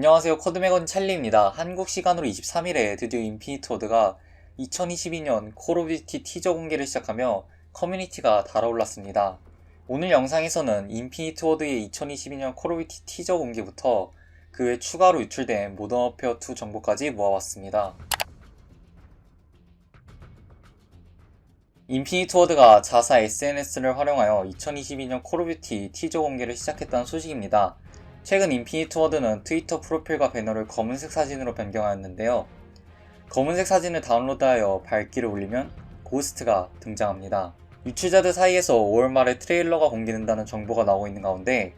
안녕하세요. 코드매건 찰리입니다. 한국 시간으로 23일에 드디어 인피니트 워드가 2022년 콜 오브 듀티 티저 공개를 시작하며 커뮤니티가 달아올랐습니다. 오늘 영상에서는 인피니트 워드의 2022년 콜 오브 듀티 티저 공개부터 그 외 추가로 유출된 모던 어페어 2 정보까지 모아왔습니다. 인피니트 워드가 자사 SNS를 활용하여 2022년 콜 오브 듀티 티저 공개를 시작했다는 소식입니다. 최근 인피니트 워드는 트위터 프로필과 배너를 검은색 사진으로 변경하였는데요. 검은색 사진을 다운로드하여 밝기를 올리면 고스트가 등장합니다. 유출자들 사이에서 5월 말에 트레일러가 공개된다는 정보가 나오고 있는 가운데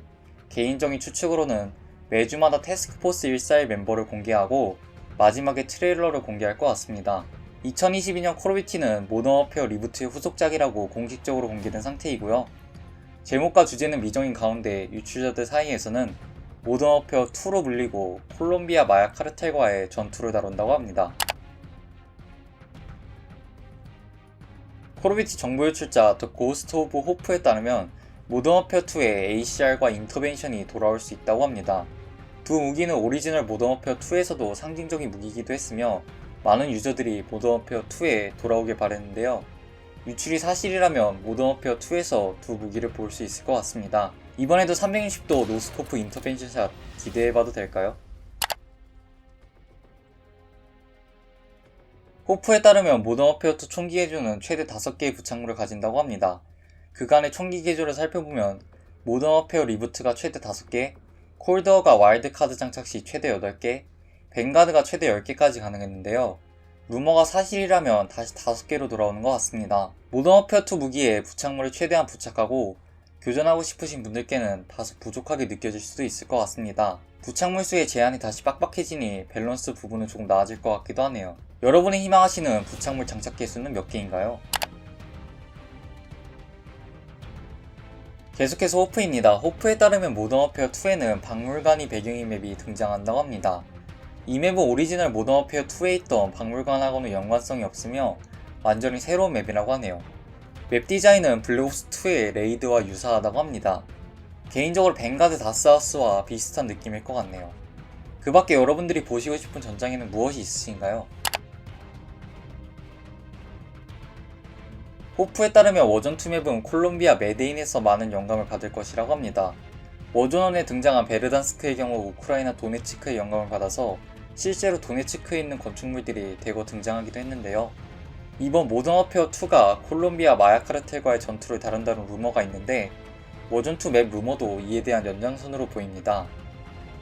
개인적인 추측으로는 매주마다 태스크포스 141 멤버를 공개하고 마지막에 트레일러를 공개할 것 같습니다. 2022년 콜오비티는 모던 어페어 리부트의 후속작이라고 공식적으로 공개된 상태이고요. 제목과 주제는 미정인 가운데 유출자들 사이에서는 모던 어페어 2로 불리고 콜롬비아 마약 카르텔과의 전투를 다룬다고 합니다. 콜오비티 정보 유출자 더 고스트 오브 호프에 따르면 모던 어페어 2의 ACR과 인터벤션이 돌아올 수 있다고 합니다. 두 무기는 오리지널 모던 어페어 2에서도 상징적인 무기이기도 했으며 많은 유저들이 모던 어페어 2에 돌아오길 바랬는데요. 유출이 사실이라면 모던 어페어 2에서 두 무기를 볼 수 있을 것 같습니다. 이번에도 360도 노스코프 인터벤션샷 기대해봐도 될까요? 호프에 따르면 모던 어페어 2 총기 개조는 최대 5개의 부착물을 가진다고 합니다. 그간의 총기 개조를 살펴보면 모던 어페어 리부트가 최대 5개, 콜드어가 와일드카드 장착 시 최대 8개, 뱅가드가 최대 10개까지 가능했는데요. 루머가 사실이라면 다시 5개로 돌아오는 것 같습니다. 모던 어페어 2 무기에 부착물을 최대한 부착하고 교전하고 싶으신 분들께는 다소 부족하게 느껴질 수도 있을 것 같습니다. 부착물 수의 제한이 다시 빡빡해지니 밸런스 부분은 조금 나아질 것 같기도 하네요. 여러분이 희망하시는 부착물 장착 개수는 몇 개인가요? 계속해서 호프입니다. 호프에 따르면 모던 어페어 2에는 박물관이 배경인 맵이 등장한다고 합니다. 이 맵은 오리지널 모던 어페어 2에 있던 박물관하고는 연관성이 없으며 완전히 새로운 맵이라고 하네요. 맵 디자인은 블랙옵스2의 레이드와 유사하다고 합니다. 개인적으로 뱅가드 다스하우스와 비슷한 느낌일 것 같네요. 그 밖에 여러분들이 보시고 싶은 전장에는 무엇이 있으신가요? 호프에 따르면 워전2 맵은 콜롬비아 메데인에서 많은 영감을 받을 것이라고 합니다. 워전1에 등장한 베르단스크의 경우 우크라이나 도네츠크의 영감을 받아서 실제로 도네츠크에 있는 건축물들이 대거 등장하기도 했는데요. 이번 모던 어페어 2가 콜롬비아 마약 카르텔과의 전투를 다룬다는 루머가 있는데 워전2 맵 루머도 이에 대한 연장선으로 보입니다.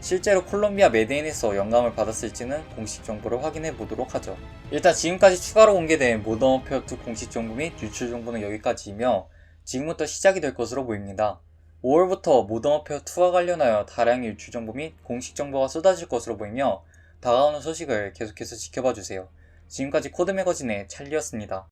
실제로 콜롬비아 메데인에서 영감을 받았을지는 공식 정보를 확인해 보도록 하죠. 일단 지금까지 추가로 공개된 모던 어페어 2 공식 정보 및 유출 정보는 여기까지이며 지금부터 시작이 될 것으로 보입니다. 5월부터 모던 어페어 2와 관련하여 다량의 유출 정보 및 공식 정보가 쏟아질 것으로 보이며 다가오는 소식을 계속해서 지켜봐 주세요. 지금까지 코드 매거진의 찰리였습니다.